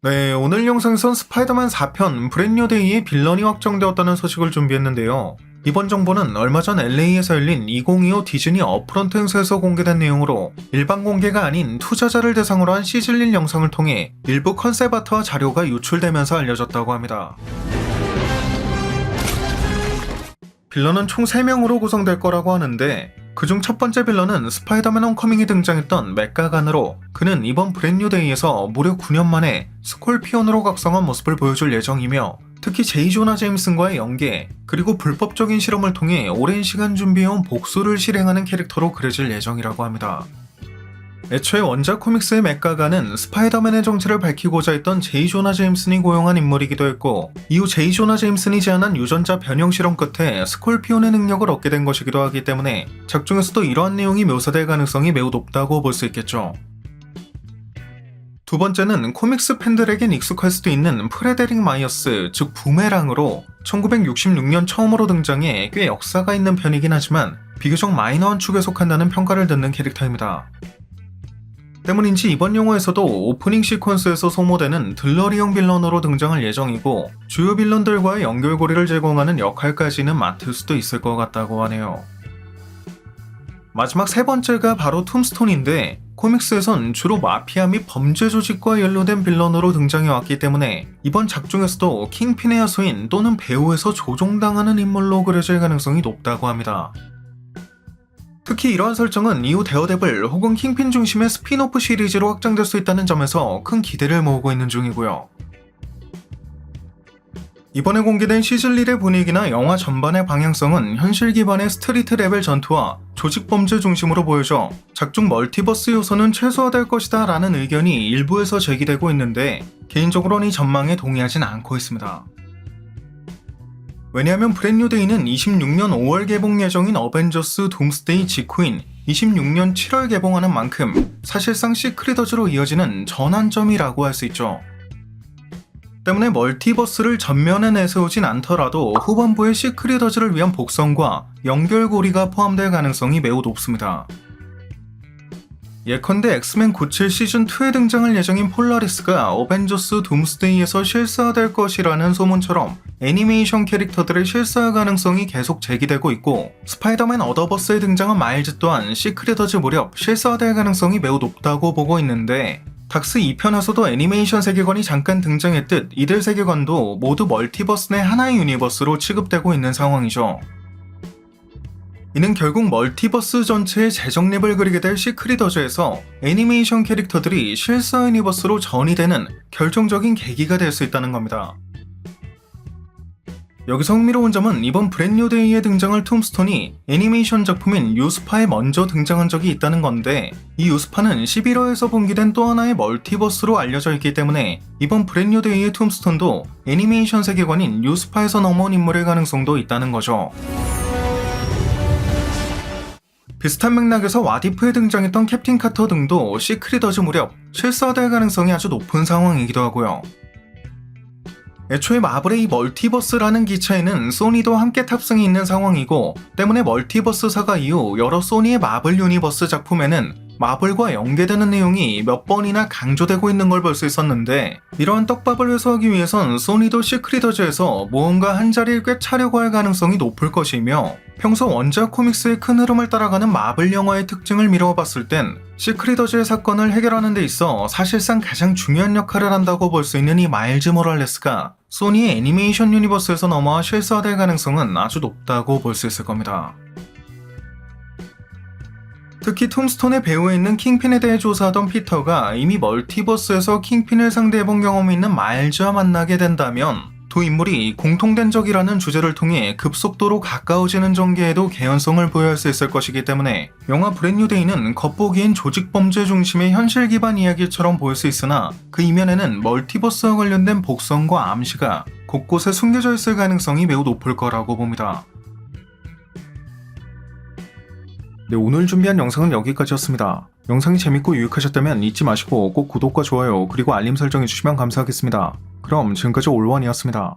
네, 오늘 영상에선 스파이더맨 4편 브랜뉴데이의 빌런이 확정되었다는 소식을 준비했는데요. 이번 정보는 얼마 전 LA에서 열린 2025 디즈니 어프런트 행사에서 공개된 내용으로 일반 공개가 아닌 투자자를 대상으로 한 시즐린 영상을 통해 일부 컨셉 아트와 자료가 유출되면서 알려졌다고 합니다. 빌런은 총 3명으로 구성될 거라고 하는데 그중 첫 번째 빌런은 스파이더맨 홈커밍에 등장했던 맥가간으로 그는 이번 브랜뉴데이에서 무려 9년 만에 스콜피온으로 각성한 모습을 보여줄 예정이며 특히 제이 조나 제임슨과의 연계 그리고 불법적인 실험을 통해 오랜 시간 준비해온 복수를 실행하는 캐릭터로 그려질 예정이라고 합니다. 애초에 원작 코믹스의 맥가가는 스파이더맨의 정체를 밝히고자 했던 제이 조나 제임슨이 고용한 인물이기도 했고 이후 제이 조나 제임슨이 제안한 유전자 변형 실험 끝에 스콜피온의 능력을 얻게 된 것이기도 하기 때문에 작중에서도 이러한 내용이 묘사될 가능성이 매우 높다고 볼 수 있겠죠. 두 번째는 코믹스 팬들에겐 익숙할 수도 있는 프레데릭 마이어스, 즉 부메랑으로 1966년 처음으로 등장해 꽤 역사가 있는 편이긴 하지만 비교적 마이너한 축에 속한다는 평가를 듣는 캐릭터입니다. 때문인지 이번 영화에서도 오프닝 시퀀스에서 소모되는 들러리형 빌런으로 등장할 예정이고 주요 빌런들과의 연결고리를 제공하는 역할까지는 맡을 수도 있을 것 같다고 하네요. 마지막 세 번째가 바로 툼스톤인데 코믹스에선 주로 마피아 및 범죄 조직과 연루된 빌런으로 등장해왔기 때문에 이번 작중에서도 킹핀의 야수인 또는 배우에서 조종당하는 인물로 그려질 가능성이 높다고 합니다. 특히 이러한 설정은 이후 데어데블 혹은 킹핀 중심의 스피노프 시리즈로 확장될 수 있다는 점에서 큰 기대를 모으고 있는 중이고요. 이번에 공개된 시즌1의 분위기나 영화 전반의 방향성은 현실 기반의 스트리트 레벨 전투와 조직 범죄 중심으로 보여져 작중 멀티버스 요소는 최소화될 것이다 라는 의견이 일부에서 제기되고 있는데 개인적으로는 이 전망에 동의하진 않고 있습니다. 왜냐하면 브랜뉴데이는 26년 5월 개봉 예정인 어벤져스 둠스데이 직후인 26년 7월 개봉하는 만큼 사실상 시크릿어즈로 이어지는 전환점이라고 할 수 있죠. 때문에 멀티버스를 전면에 내세우진 않더라도 후반부의 시크릿어즈를 위한 복선과 연결고리가 포함될 가능성이 매우 높습니다. 예컨대 엑스맨 97 시즌2에 등장할 예정인 폴라리스가 어벤져스 둠스데이에서 실사될 것이라는 소문처럼 애니메이션 캐릭터들의 실사 가능성이 계속 제기되고 있고 스파이더맨 어더버스에 등장한 마일즈 또한 시크릿어즈 무렵 실사될 가능성이 매우 높다고 보고 있는데 닥스 2편에서도 애니메이션 세계관이 잠깐 등장했듯 이들 세계관도 모두 멀티버스 내 하나의 유니버스로 취급되고 있는 상황이죠. 이는 결국 멀티버스 전체의 재정립을 그리게 될 시크릿어즈에서 애니메이션 캐릭터들이 실사 유니버스로 전이되는 결정적인 계기가 될 수 있다는 겁니다. 여기서 흥미로운 점은 이번 브랜뉴데이에 등장할 툼스톤이 애니메이션 작품인 유스파에 먼저 등장한 적이 있다는 건데 이 유스파는 11화에서 분기된 또 하나의 멀티버스로 알려져 있기 때문에 이번 브랜뉴데이의 툼스톤도 애니메이션 세계관인 유스파에서 넘어온 인물의 가능성도 있다는 거죠. 비슷한 맥락에서 와디프에 등장했던 캡틴 카터 등도 시크릿어즈 무렵 실사될 가능성이 아주 높은 상황이기도 하고요. 애초에 마블의 이 멀티버스라는 기차에는 소니도 함께 탑승이 있는 상황이고 때문에 멀티버스사가 이후 여러 소니의 마블 유니버스 작품에는 마블과 연계되는 내용이 몇 번이나 강조되고 있는 걸 볼 수 있었는데 이러한 떡밥을 회수하기 위해선 소니도 시크릿어즈에서 무언가 한 자리를 꿰차려고 할 가능성이 높을 것이며 평소 원작 코믹스의 큰 흐름을 따라가는 마블 영화의 특징을 미루어 봤을 땐 시크릿어즈의 사건을 해결하는 데 있어 사실상 가장 중요한 역할을 한다고 볼 수 있는 이 마일즈 모랄레스가 소니의 애니메이션 유니버스에서 넘어와 실사될 가능성은 아주 높다고 볼 수 있을 겁니다. 특히 톰스톤의 배우에 있는 킹핀에 대해 조사하던 피터가 이미 멀티버스에서 킹핀을 상대해본 경험이 있는 마일즈와 만나게 된다면 두 인물이 공통된 적이라는 주제를 통해 급속도로 가까워지는 전개에도 개연성을 부여할 수 있을 것이기 때문에 영화 브랜뉴데이는 겉보기엔 조직 범죄 중심의 현실 기반 이야기처럼 보일 수 있으나 그 이면에는 멀티버스와 관련된 복선과 암시가 곳곳에 숨겨져 있을 가능성이 매우 높을 거라고 봅니다. 네, 오늘 준비한 영상은 여기까지였습니다. 영상이 재밌고 유익하셨다면 잊지 마시고 꼭 구독과 좋아요 그리고 알림 설정 해 주시면 감사하겠습니다. 그럼 지금까지 올원이었습니다.